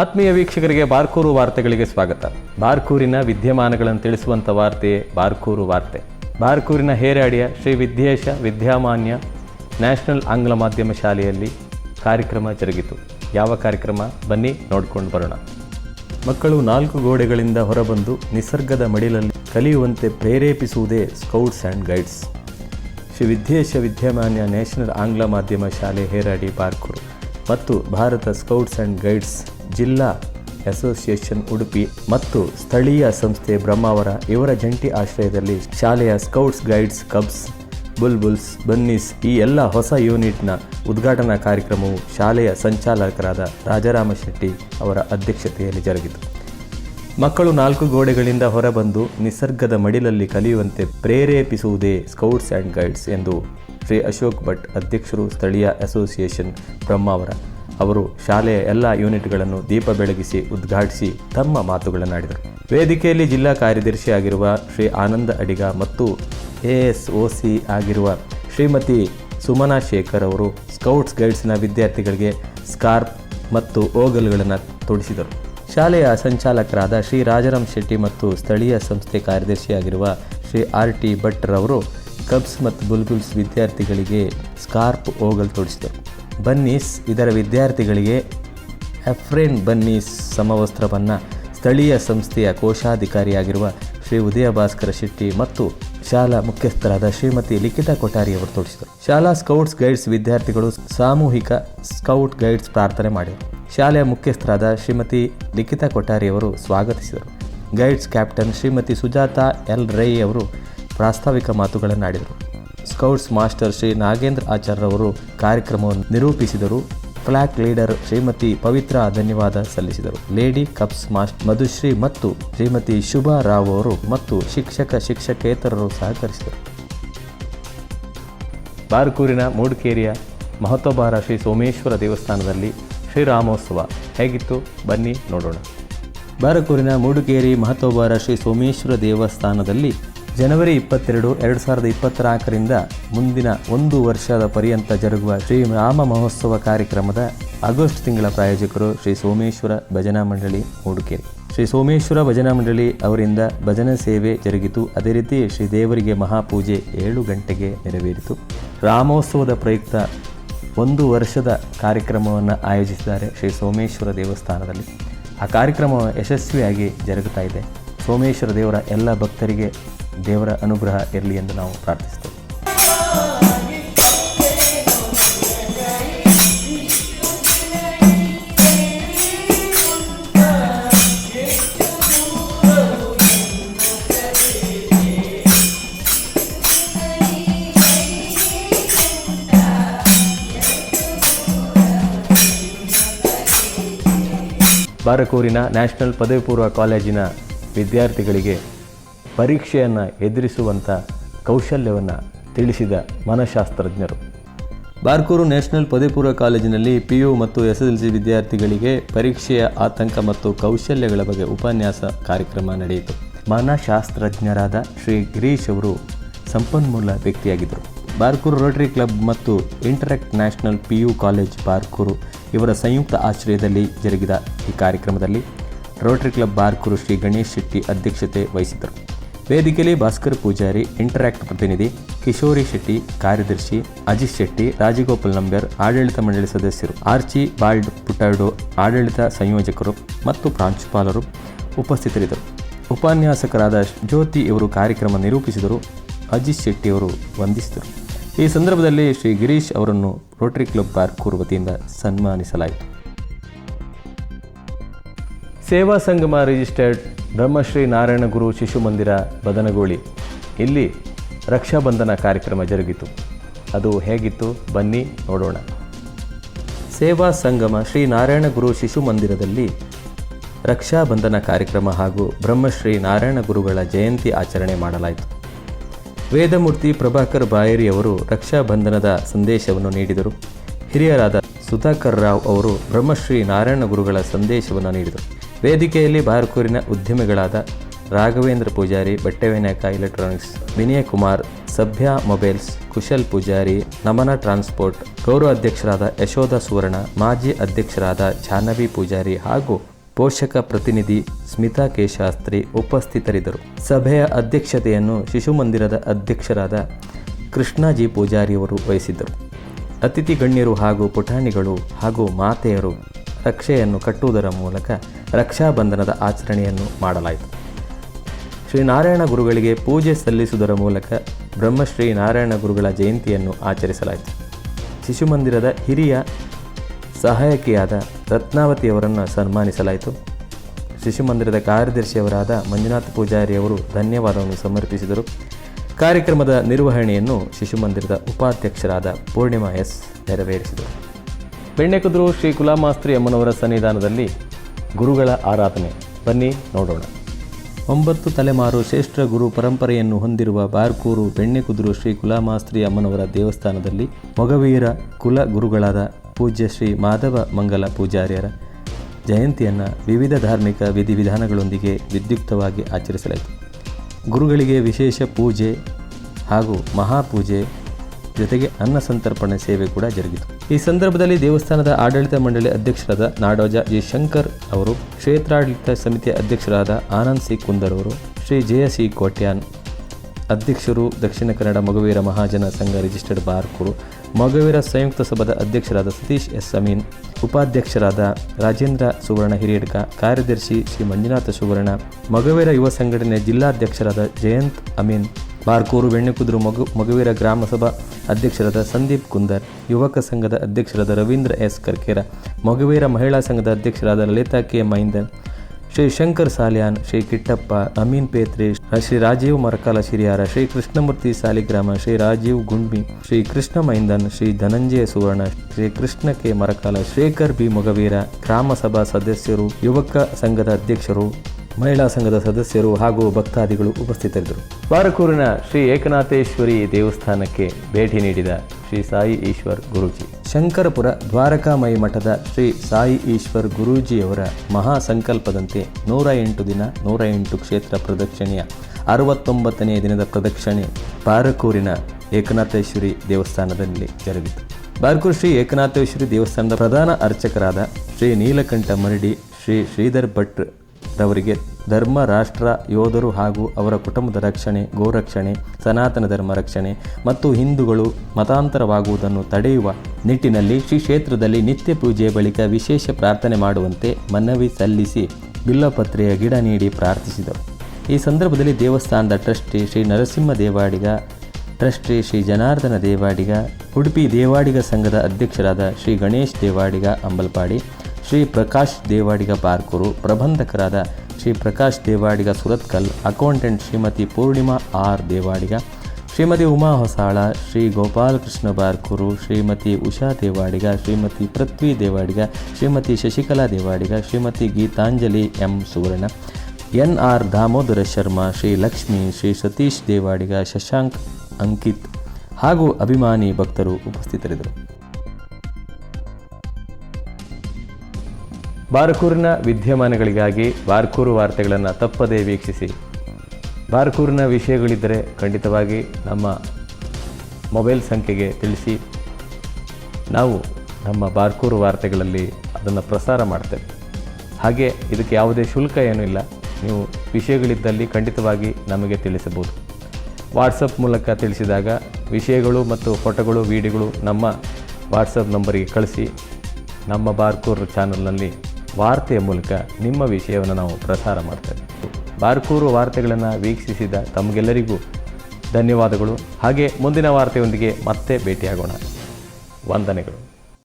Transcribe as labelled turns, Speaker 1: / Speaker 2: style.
Speaker 1: ಆತ್ಮೀಯ ವೀಕ್ಷಕರಿಗೆ ಬಾರ್ಕೂರು ವಾರ್ತೆಗಳಿಗೆ ಸ್ವಾಗತ. ಬಾರ್ಕೂರಿನ ವಿದ್ಯಮಾನಗಳನ್ನು ತಿಳಿಸುವಂಥ ವಾರ್ತೆ ಬಾರ್ಕೂರು ವಾರ್ತೆ. ಬಾರ್ಕೂರಿನ ಹೇರಾಡಿಯ ಶ್ರೀ ವಿದ್ಯೇಶ ವಿದ್ಯಾಮಾನ್ಯ ನ್ಯಾಷನಲ್ ಆಂಗ್ಲ ಮಾಧ್ಯಮ ಶಾಲೆಯಲ್ಲಿ ಕಾರ್ಯಕ್ರಮ ಜರುಗಿತು. ಯಾವ ಕಾರ್ಯಕ್ರಮ? ಬನ್ನಿ ನೋಡ್ಕೊಂಡು ಬರೋಣ. ಮಕ್ಕಳು ನಾಲ್ಕು ಗೋಡೆಗಳಿಂದ ಹೊರಬಂದು ನಿಸರ್ಗದ ಮಡಿಲಲ್ಲಿ ಕಲಿಯುವಂತೆ ಪ್ರೇರೇಪಿಸುವುದೇ scouts and guides. Shri Vidyesha Vidyamanya national ಆಂಗ್ಲ ಮಾಧ್ಯಮ ಶಾಲೆ ಹೇರಾಡಿ ಬಾರ್ಕೂರು. ಮತ್ತು ಭಾರತ ಸ್ಕೌಟ್ಸ್ ಆ್ಯಂಡ್ ಗೈಡ್ಸ್ ಜಿಲ್ಲಾ ಅಸೋಸಿಯೇಷನ್ ಉಡುಪಿ ಮತ್ತು ಸ್ಥಳೀಯ ಸಂಸ್ಥೆ ಬ್ರಹ್ಮಾವರ ಇವರ ಜಂಟಿ ಆಶ್ರಯದಲ್ಲಿ ಶಾಲೆಯ scouts, guides, cubs, bulbuls, bunnies ಈ ಎಲ್ಲ ಹೊಸ ಯೂನಿಟ್ನ ಉದ್ಘಾಟನಾ ಕಾರ್ಯಕ್ರಮವು ಶಾಲೆಯ ಸಂಚಾಲಕರಾದ ರಾಜಾರಾಮ ಶೆಟ್ಟಿ ಅವರ ಅಧ್ಯಕ್ಷತೆಯಲ್ಲಿ ಜರುಗಿತು. ಮಕ್ಕಳು ನಾಲ್ಕು ಗೋಡೆಗಳಿಂದ ಹೊರಬಂದು ನಿಸರ್ಗದ ಮಡಿಲಲ್ಲಿ ಕಲಿಯುವಂತೆ ಪ್ರೇರೇಪಿಸುವುದೇ ಸ್ಕೌಟ್ಸ್ ಆ್ಯಂಡ್ ಗೈಡ್ಸ್ ಎಂದು ಶ್ರೀ ಅಶೋಕ್ ಭಟ್ ಅಧ್ಯಕ್ಷರು ಸ್ಥಳೀಯ ಅಸೋಸಿಯೇಷನ್ ಬ್ರಹ್ಮಾವರ ಅವರು. ಶಾಲೆಯ ಎಲ್ಲ ಯೂನಿಟ್ಗಳನ್ನು ದೀಪ ಬೆಳಗಿಸಿ ಉದ್ಘಾಟಿಸಿ ತಮ್ಮ ಮಾತುಗಳನ್ನಾಡಿದರು. ವೇದಿಕೆಯಲ್ಲಿ ಜಿಲ್ಲಾ ಕಾರ್ಯದರ್ಶಿ ಆಗಿರುವ ಶ್ರೀ ಆನಂದ ಅಡಿಗ ಮತ್ತು ಎಎಸ್ಒಸಿ ಆಗಿರುವ ಶ್ರೀಮತಿ ಸುಮನಾ ಶೇಖರ್ ಅವರು ಸ್ಕೌಟ್ಸ್ ಗೈಡ್ಸ್ನ ವಿದ್ಯಾರ್ಥಿಗಳಿಗೆ ಸ್ಕಾರ್ಪ್ ಮತ್ತು ಓಗಲ್ಗಳನ್ನು ತೊಡಿಸಿದರು. ಶಾಲೆಯ ಸಂಚಾಲಕರಾದ ಶ್ರೀ ರಾಜರಾಮ್ ಶೆಟ್ಟಿ ಮತ್ತು ಸ್ಥಳೀಯ ಸಂಸ್ಥೆ ಕಾರ್ಯದರ್ಶಿಯಾಗಿರುವ ಶ್ರೀ ಆರ್ ಟಿ ಭಟ್ ರವರು ಕಬ್ಸ್ ಮತ್ತು ಬುಲ್ಬುಲ್ಸ್ ವಿದ್ಯಾರ್ಥಿಗಳಿಗೆ ಸ್ಕಾರ್ಪ್ ಓಗಲ್ ತೊಡಿಸಿದರು. ಬನ್ನೀಸ್ ಇದರ ವಿದ್ಯಾರ್ಥಿಗಳಿಗೆ ಎಫ್ರೇನ್ ಬನ್ನೀಸ್ ಸಮವಸ್ತ್ರವನ್ನು ಸ್ಥಳೀಯ ಸಂಸ್ಥೆಯ ಕೋಶಾಧಿಕಾರಿಯಾಗಿರುವ ಶ್ರೀ ಉದಯ ಭಾಸ್ಕರ ಶೆಟ್ಟಿ ಮತ್ತು ಶಾಲಾ ಮುಖ್ಯಸ್ಥರಾದ ಶ್ರೀಮತಿ ಲಿಖಿತಾ ಕೊಠಾರಿ ಅವರು ತೋರಿಸಿದರು ಶಾಲಾ ಸ್ಕೌಟ್ಸ್ ಗೈಡ್ಸ್ ವಿದ್ಯಾರ್ಥಿಗಳು ಸಾಮೂಹಿಕ ಸ್ಕೌಟ್ ಗೈಡ್ಸ್ ಪ್ರಾರ್ಥನೆ ಮಾಡಿದರು. ಶಾಲೆಯ ಮುಖ್ಯಸ್ಥರಾದ ಶ್ರೀಮತಿ ಲಿಖಿತಾ ಕೊಠಾರಿ ಅವರು ಸ್ವಾಗತಿಸಿದರು. Guides captain Shrimati Sujata L Rai ಅವರು ಪ್ರಾಸ್ತಾವಿಕ ಮಾತುಗಳನ್ನಾಡಿದರು ಸ್ಕೌಟ್ಸ್ ಮಾಸ್ಟರ್ ಶ್ರೀ ನಾಗೇಂದ್ರ ಆಚಾರ್ಯರವರು ಕಾರ್ಯಕ್ರಮವನ್ನು ನಿರೂಪಿಸಿದರು. ಫ್ಲಾಗ್ ಲೀಡರ್ ಶ್ರೀಮತಿ ಪವಿತ್ರ ಧನ್ಯವಾದ ಸಲ್ಲಿಸಿದರು. ಲೇಡಿ ಕಪ್ಸ್ ಮಾಸ್ಟರ್ ಮಧುಶ್ರೀ ಮತ್ತು ಶ್ರೀಮತಿ ಶುಭಾ ರಾವ್ ಅವರು ಮತ್ತು ಶಿಕ್ಷಕ, ಶಿಕ್ಷಕೇತರರು ಸಹಕರಿಸಿದರು. ಬಾರ್ಕೂರಿನ ಮೂಡಿಕೇರಿಯ ಮಹತ್ವಭಾರ ಶ್ರೀ ಸೋಮೇಶ್ವರ ದೇವಸ್ಥಾನದಲ್ಲಿ ಶ್ರೀರಾಮೋತ್ಸವ ಹೇಗಿತ್ತು? ಬನ್ನಿ ನೋಡೋಣ. ಬಾರಕೂರಿನ ಮೂಡಿಕೇರಿ ಮಹತ್ವಭಾರ ಶ್ರೀ ಸೋಮೇಶ್ವರ ದೇವಸ್ಥಾನದಲ್ಲಿ ಜನವರಿ ಇಪ್ಪತ್ತೆರಡು, ಎರಡು ಸಾವಿರದ ಇಪ್ಪತ್ತನಾಲ್ಕರಿಂದ ಮುಂದಿನ ಒಂದು ವರ್ಷದ ಪರ್ಯಂತ ಜರುಗುವ ಶ್ರೀ ರಾಮ ಮಹೋತ್ಸವ ಕಾರ್ಯಕ್ರಮದ ಆಗಸ್ಟ್ ತಿಂಗಳ ಪ್ರಾಯೋಜಕರು ಶ್ರೀ ಸೋಮೇಶ್ವರ ಭಜನಾ ಮಂಡಳಿ ಮೂಡಿಕೇರಿ ಶ್ರೀ ಸೋಮೇಶ್ವರ ಭಜನಾ ಮಂಡಳಿ ಅವರಿಂದ ಭಜನಾ ಸೇವೆ ಜರುಗಿತು. ಅದೇ ರೀತಿ ಶ್ರೀ ದೇವರಿಗೆ ಮಹಾಪೂಜೆ ಏಳು ಗಂಟೆಗೆ ನೆರವೇರಿತು. ರಾಮೋತ್ಸವದ ಪ್ರಯುಕ್ತ ಒಂದು ವರ್ಷದ ಕಾರ್ಯಕ್ರಮವನ್ನು ಆಯೋಜಿಸಿದ್ದಾರೆ ಶ್ರೀ ಸೋಮೇಶ್ವರ ದೇವಸ್ಥಾನದಲ್ಲಿ. ಆ ಕಾರ್ಯಕ್ರಮ ಯಶಸ್ವಿಯಾಗಿ ಜರುಗುತ್ತಾ ಇದೆ. ಸೋಮೇಶ್ವರ ದೇವರ ಎಲ್ಲ ಭಕ್ತರಿಗೆ ದೇವರ ಅನುಗ್ರಹ ಇರಲಿ ಎಂದು ನಾವು ಪ್ರಾರ್ಥಿಸ್ತೇವೆ. ಬಾರಕೂರಿನ ನ್ಯಾಷನಲ್ ಪದವಿ ಪೂರ್ವ ಕಾಲೇಜಿನ ವಿದ್ಯಾರ್ಥಿಗಳಿಗೆ ಪರೀಕ್ಷೆಯನ್ನು ಎದುರಿಸುವಂಥ ಕೌಶಲ್ಯವನ್ನು ತಿಳಿಸಿದ ಮನಃಶಾಸ್ತ್ರಜ್ಞರು. ಬಾರ್ಕೂರು ನ್ಯಾಷನಲ್ ಪದವಿಪೂರ್ವ ಕಾಲೇಜಿನಲ್ಲಿ ಪಿ ಯು ಮತ್ತು ಎಸ್ ಎಲ್ ಸಿ ವಿದ್ಯಾರ್ಥಿಗಳಿಗೆ ಪರೀಕ್ಷೆಯ ಆತಂಕ ಮತ್ತು ಕೌಶಲ್ಯಗಳ ಬಗ್ಗೆ ಉಪನ್ಯಾಸ ಕಾರ್ಯಕ್ರಮ ನಡೆಯಿತು. ಮನಃಶಾಸ್ತ್ರಜ್ಞರಾದ ಶ್ರೀ ಗಿರೀಶ್ ಅವರು ಸಂಪನ್ಮೂಲ ವ್ಯಕ್ತಿಯಾಗಿದ್ದರು. ಬಾರ್ಕೂರು ರೋಟರಿ ಕ್ಲಬ್ ಮತ್ತು interact national P U college Barkur ಇವರ ಸಂಯುಕ್ತ ಆಶ್ರಯದಲ್ಲಿ ಜರುಗಿದ ಈ ಕಾರ್ಯಕ್ರಮದಲ್ಲಿ ರೋಟರಿ ಕ್ಲಬ್ ಬಾರ್ಕೂರು ಶ್ರೀ ಗಣೇಶ್ ಶೆಟ್ಟಿ ಅಧ್ಯಕ್ಷತೆ ವಹಿಸಿದರು ವೇದಿಕೆಯಲ್ಲಿ ಭಾಸ್ಕರ್ ಪೂಜಾರಿ ಇಂಟರಾಕ್ಟ್ ಪ್ರತಿನಿಧಿ ಕಿಶೋರಿ ಶೆಟ್ಟಿ, ಕಾರ್ಯದರ್ಶಿ ಅಜಿತ್ ಶೆಟ್ಟಿ, ರಾಜಗೋಪಾಲ್ ನಂಬರ್ ಆಡಳಿತ ಮಂಡಳಿ ಸದಸ್ಯರು ಆರ್ಚಿ ಬಾಲ್ಡ್ ಪುಟಾಡೋ, ಆಡಳಿತ ಸಂಯೋಜಕರು ಮತ್ತು ಪ್ರಾಂಶುಪಾಲರು ಉಪಸ್ಥಿತರಿದ್ದರು. ಉಪನ್ಯಾಸಕರಾದ ಜ್ಯೋತಿ ಇವರು ಕಾರ್ಯಕ್ರಮ ನಿರೂಪಿಸಿದರು, ಅಜಿತ್ ಶೆಟ್ಟಿ ಅವರು ವಂದಿಸಿದರು. ಈ ಸಂದರ್ಭದಲ್ಲಿ ಶ್ರೀ ಗಿರೀಶ್ ಅವರನ್ನು ರೋಟರಿ ಕ್ಲಬ್ ಪಾರ್ಕ್ ವತಿಯಿಂದ ಸನ್ಮಾನಿಸಲಾಯಿತು. ಸೇವಾ ಸಂಗಮ ರಿಜಿಸ್ಟರ್ಡ್ ಬ್ರಹ್ಮಶ್ರೀ ನಾರಾಯಣ ಗುರು ಶಿಶು ಮಂದಿರ, ಬದನಗೋಳಿ. ಇಲ್ಲಿ ರಕ್ಷಾಬಂಧನ ಕಾರ್ಯಕ್ರಮ ಜರುಗಿತು. ಅದು ಹೇಗಿತ್ತು? ಬನ್ನಿ ನೋಡೋಣ. ಸೇವಾ ಸಂಗಮ ಶ್ರೀ ನಾರಾಯಣ ಗುರು ಶಿಶು ಮಂದಿರದಲ್ಲಿ ರಕ್ಷಾಬಂಧನ ಕಾರ್ಯಕ್ರಮ ಹಾಗೂ ಬ್ರಹ್ಮಶ್ರೀ ನಾರಾಯಣ ಗುರುಗಳ ಜಯಂತಿ ಆಚರಣೆ ಮಾಡಲಾಯಿತು. ವೇದಮೂರ್ತಿ ಪ್ರಭಾಕರ್ ಬಾಯರಿ ಅವರು ರಕ್ಷಾಬಂಧನದ ಸಂದೇಶವನ್ನು ನೀಡಿದರು. ಹಿರಿಯರಾದ ಸುಧಾಕರ್ ರಾವ್ ಅವರು ಬ್ರಹ್ಮಶ್ರೀ ನಾರಾಯಣ ಗುರುಗಳ ಸಂದೇಶವನ್ನು ನೀಡಿದರು. ವೇದಿಕೆಯಲ್ಲಿ ಬಾರ್ಕೂರಿನ ಉದ್ಯಮಿಗಳಾದ ರಾಘವೇಂದ್ರ ಪೂಜಾರಿ ಬಟ್ಟೆ ವಿನಾಯಕ ಎಲೆಕ್ಟ್ರಾನಿಕ್ಸ್ ವಿನಯ ಕುಮಾರ್, ಸಭ್ಯ ಮೊಬೈಲ್ಸ್, ಕುಶಲ್ ಪೂಜಾರಿ, ನಮನ ಟ್ರಾನ್ಸ್ಪೋರ್ಟ್, ಗೌರವ ಅಧ್ಯಕ್ಷರಾದ ಯಶೋಧ ಸುವರ್ಣ, ಮಾಜಿ ಅಧ್ಯಕ್ಷರಾದ ಜಾಹ್ನವಿ ಪೂಜಾರಿ ಹಾಗೂ ಪೋಷಕ ಪ್ರತಿನಿಧಿ ಸ್ಮಿತಾ ಕೆ ಶಾಸ್ತ್ರಿ ಉಪಸ್ಥಿತರಿದ್ದರು. ಸಭೆಯ ಅಧ್ಯಕ್ಷತೆಯನ್ನು ಶಿಶು ಮಂದಿರದ ಅಧ್ಯಕ್ಷರಾದ ಕೃಷ್ಣಾಜಿ ಪೂಜಾರಿಯವರು ವಹಿಸಿದ್ದರು. ಅತಿಥಿ ಗಣ್ಯರು ಹಾಗೂ ಪುಟಾಣಿಗಳು ಹಾಗೂ ಮಾತೆಯರು ರಕ್ಷೆಯನ್ನು ಕಟ್ಟುವುದರ ಮೂಲಕ ರಕ್ಷಾಬಂಧನದ ಆಚರಣೆಯನ್ನು ಮಾಡಲಾಯಿತು. ಶ್ರೀ ನಾರಾಯಣ ಗುರುಗಳಿಗೆ ಪೂಜೆ ಸಲ್ಲಿಸುವುದರ ಮೂಲಕ ಬ್ರಹ್ಮಶ್ರೀ ನಾರಾಯಣ ಗುರುಗಳ ಜಯಂತಿಯನ್ನು ಆಚರಿಸಲಾಯಿತು. ಶಿಶು ಮಂದಿರದ ಹಿರಿಯ ಸಹಾಯಕಿಯಾದ ರತ್ನಾವತಿಯವರನ್ನು ಸನ್ಮಾನಿಸಲಾಯಿತು. ಶಿಶು ಮಂದಿರದ ಕಾರ್ಯದರ್ಶಿಯವರಾದ ಮಂಜುನಾಥ್ ಪೂಜಾರಿಯವರು ಧನ್ಯವಾದವನ್ನು ಸಮರ್ಪಿಸಿದರು. ಕಾರ್ಯಕ್ರಮದ ನಿರ್ವಹಣೆಯನ್ನು ಶಿಶು ಮಂದಿರದ ಉಪಾಧ್ಯಕ್ಷರಾದ ಪೂರ್ಣಿಮಾ ಎಸ್ ನೆರವೇರಿಸಿದರು. ಬೆಣ್ಣೆಕುದ್ರು ಶ್ರೀ ಕುಲಾಮಾಸ್ತ್ರಿ ಅಮ್ಮನವರ ಸನ್ನಿಧಾನದಲ್ಲಿ ಗುರುಗಳ ಆರಾಧನೆ. ಬನ್ನಿ, ನೋಡೋಣ. ಒಂಬತ್ತು ತಲೆಮಾರು ಶ್ರೇಷ್ಠ ಗುರು ಪರಂಪರೆಯನ್ನು ಹೊಂದಿರುವ ಬಾರ್ಕೂರು ಬೆಣ್ಣೆಕುದುರು ಶ್ರೀ ಕುಲಾಮಾಸ್ತ್ರಿ ಅಮ್ಮನವರ ದೇವಸ್ಥಾನದಲ್ಲಿ ಮೊಗವೀರ ಕುಲ ಗುರುಗಳಾದ ಪೂಜ್ಯ ಶ್ರೀ ಮಾಧವ ಮಂಗಲ ಪೂಜಾರ್ಯರ ಜಯಂತಿಯನ್ನು ವಿವಿಧ ಧಾರ್ಮಿಕ ವಿಧಿವಿಧಾನಗಳೊಂದಿಗೆ ವಿದ್ಯುಕ್ತವಾಗಿ ಆಚರಿಸಲಾಯಿತು. ಗುರುಗಳಿಗೆ ವಿಶೇಷ ಪೂಜೆ ಹಾಗೂ ಮಹಾಪೂಜೆ ಜೊತೆಗೆ ಅನ್ನ ಸಂತರ್ಪಣೆ ಸೇವೆ ಕೂಡ ಜರುಗಿತು. ಈ ಸಂದರ್ಭದಲ್ಲಿ ದೇವಸ್ಥಾನದ ಆಡಳಿತ ಮಂಡಳಿ ಅಧ್ಯಕ್ಷರಾದ ನಾಡೋಜ ಜಿ. ಶಂಕರ್ ಅವರು, ಕ್ಷೇತ್ರಾಡಳಿತ ಸಮಿತಿಯ ಅಧ್ಯಕ್ಷರಾದ ಆನಂದ್ ಸಿ. ಕುಂದರ್ ಅವರು, ಶ್ರೀ ಜಯ ಸಿ ಕೋಟ್ಯಾನ್ ಅಧ್ಯಕ್ಷರು, ದಕ್ಷಿಣ ಕನ್ನಡ ಮಗುವೀರ ಮಹಾಜನ ಸಂಘ ರಿಜಿಸ್ಟರ್ಡ್ ಬಾರ್ಕೂರು, ಮಗುವೀರ ಸಂಯುಕ್ತ ಸಭಾದ ಅಧ್ಯಕ್ಷರಾದ ಸತೀಶ್ ಎಸ್. ಅಮೀನ್, ಉಪಾಧ್ಯಕ್ಷರಾದ ರಾಜೇಂದ್ರ ಸುವರ್ಣ ಹಿರಿಯಡ್ಕ, ಕಾರ್ಯದರ್ಶಿ ಶ್ರೀ ಮಂಜುನಾಥ ಸುವರ್ಣ, ಮಗುವೀರ ಯುವ ಸಂಘಟನೆ ಜಿಲ್ಲಾಧ್ಯಕ್ಷರಾದ ಜಯಂತ್ ಅಮೀನ್ ಬಾರ್ಕೂರು ಬೆಣ್ಣೆಕುದುರು ಮಗು, ಮಗುವೀರ ಗ್ರಾಮಸಭಾ ಅಧ್ಯಕ್ಷರಾದ ಸಂದೀಪ್ ಕುಂದರ್, ಯುವಕ ಸಂಘದ ಅಧ್ಯಕ್ಷರಾದ ರವೀಂದ್ರ ಎಸ್ ಕರ್ಕೇರ, ಮಗುವೀರ ಮಹಿಳಾ ಸಂಘದ ಅಧ್ಯಕ್ಷರಾದ Lalitha K Maindan, Shri Shankar Salian, Shri Kittappa, Amin Petri, Shri Rajeev Marakala Shiriyara, Shri Krishnamurthy Saligrama, Shri Rajeev Gundmi, Shri Krishna Maindan, Shri Dhananjaya Suvarna, Shri Krishna K Marakala Shekar B Mogaveera ಗ್ರಾಮ ಸಭಾ ಸದಸ್ಯರು, ಯುವಕ ಸಂಘದ ಅಧ್ಯಕ್ಷರು ಮಹಿಳಾ ಸಂಘದ ಸದಸ್ಯರು ಹಾಗೂ ಭಕ್ತಾದಿಗಳು ಉಪಸ್ಥಿತರಿದ್ದರು. ಬಾರಕೂರಿನ ಶ್ರೀ ಏಕನಾಥೇಶ್ವರಿ ದೇವಸ್ಥಾನಕ್ಕೆ ಭೇಟಿ ನೀಡಿದ ಶ್ರೀ ಸಾಯಿ ಈಶ್ವರ್ ಗುರೂಜಿ. ಶಂಕರಪುರ ದ್ವಾರಕಾಮಯಿ ಮಠದ ಶ್ರೀ ಸಾಯಿ ಈಶ್ವರ್ ಗುರೂಜಿಯವರ ಮಹಾ ಸಂಕಲ್ಪದಂತೆ ನೂರ ಎಂಟು ದಿನ, ನೂರ ಎಂಟು ಕ್ಷೇತ್ರ ಪ್ರದಕ್ಷಿಣೆಯ ಅರವತ್ತೊಂಬತ್ತನೆಯ ದಿನದ ಪ್ರದಕ್ಷಿಣೆ ಬಾರಕೂರಿನ ಏಕನಾಥೇಶ್ವರಿ ದೇವಸ್ಥಾನದಲ್ಲಿ ಜರುಗಿತು. ಬಾರ್ಕೂರು ಶ್ರೀ ಏಕನಾಥೇಶ್ವರಿ ದೇವಸ್ಥಾನದ ಪ್ರಧಾನ ಅರ್ಚಕರಾದ ಶ್ರೀ ನೀಲಕಂಠ ಮರಡಿ, ಶ್ರೀ ಶ್ರೀಧರ್ ಭಟ್ ರವರಿಗೆ ಧರ್ಮ, ರಾಷ್ಟ್ರ, ಯೋಧರು ಹಾಗೂ ಅವರ ಕುಟುಂಬದ ರಕ್ಷಣೆ, ಗೋರಕ್ಷಣೆ, ಸನಾತನ ಧರ್ಮ ರಕ್ಷಣೆ ಮತ್ತು ಹಿಂದೂಗಳು ಮತಾಂತರವಾಗುವುದನ್ನು ತಡೆಯುವ ನಿಟ್ಟಿನಲ್ಲಿ ಶ್ರೀ ಕ್ಷೇತ್ರದಲ್ಲಿ ನಿತ್ಯ ಪೂಜೆಯ ಬಳಿಕ ವಿಶೇಷ ಪ್ರಾರ್ಥನೆ ಮಾಡುವಂತೆ ಮನವಿ ಸಲ್ಲಿಸಿ ಬಿಲ್ಲಪತ್ರೆಯ ಗಿಡ ನೀಡಿ ಪ್ರಾರ್ಥಿಸಿದರು. ಈ ಸಂದರ್ಭದಲ್ಲಿ ದೇವಸ್ಥಾನದ ಟ್ರಸ್ಟಿ ಶ್ರೀ ನರಸಿಂಹ ದೇವಾಡಿಗ, ಟ್ರಸ್ಟಿ ಶ್ರೀ ಜನಾರ್ದನ ದೇವಾಡಿಗ, ಉಡುಪಿ ದೇವಾಡಿಗ ಸಂಘದ ಅಧ್ಯಕ್ಷರಾದ Shri Ganesh Devadiga, Ambalpadi Shri Prakash Devadiga Barkur, ಪ್ರಬಂಧಕರಾದ Shri Prakash Devadiga Surathkal, accountant Shrimati Poornima R Devadiga, Shrimati Uma Hosala, Shri Gopalakrishna Barkur, Shrimati Usha Devadiga, Shrimati Prithvi Devadiga, Shrimati Shashikala Devadiga, Shrimati Geetanjali M Suvarna, N R Damodara Sharma, Shri Lakshmi, Shri Satish Devadiga, Shashank Ankith ಹಾಗೂ ಅಭಿಮಾನಿ ಭಕ್ತರು ಉಪಸ್ಥಿತರಿದ್ದರು. ಬಾರ್ಕೂರಿನ ವಿದ್ಯಮಾನಗಳಿಗಾಗಿ ಬಾರ್ಕೂರು ವಾರ್ತೆಗಳನ್ನು ತಪ್ಪದೇ ವೀಕ್ಷಿಸಿ. ಬಾರ್ಕೂರಿನ ವಿಷಯಗಳಿದ್ದರೆ ಖಂಡಿತವಾಗಿ ನಮ್ಮ mobile ಸಂಖ್ಯೆಗೆ ತಿಳಿಸಿ. ನಾವು ನಮ್ಮ ಬಾರ್ಕೂರು ವಾರ್ತೆಗಳಲ್ಲಿ ಅದನ್ನು ಪ್ರಸಾರ ಮಾಡ್ತೇವೆ. ಹಾಗೆ ಇದಕ್ಕೆ ಯಾವುದೇ ಶುಲ್ಕ ಏನೂ ಇಲ್ಲ. ನೀವು ವಿಷಯಗಳಿದ್ದಲ್ಲಿ ಖಂಡಿತವಾಗಿ ನಮಗೆ ತಿಳಿಸಬಹುದು. ವಾಟ್ಸಪ್ ಮೂಲಕ ತಿಳಿಸಿದಾಗ ವಿಷಯಗಳು ಮತ್ತು ಫೋಟೋಗಳು, ವಿಡಿಯೋಗಳು ನಮ್ಮ ವಾಟ್ಸಪ್ ನಂಬರಿಗೆ ಕಳಿಸಿ. ನಮ್ಮ ಬಾರ್ಕೂರು ಚಾನಲ್ನಲ್ಲಿ ವಾರ್ತೆಯ ಮೂಲಕ ನಿಮ್ಮ ವಿಷಯವನ್ನು ನಾವು ಪ್ರಸಾರ ಮಾಡ್ತೇವೆ. ಬಾರ್ಕೂರು ವಾರ್ತೆಗಳನ್ನು ವೀಕ್ಷಿಸಿದ ತಮಗೆಲ್ಲರಿಗೂ ಧನ್ಯವಾದಗಳು. ಹಾಗೆ ಮುಂದಿನ ವಾರ್ತೆಯೊಂದಿಗೆ ಮತ್ತೆ ಭೇಟಿಯಾಗೋಣ. ವಂದನೆಗಳು.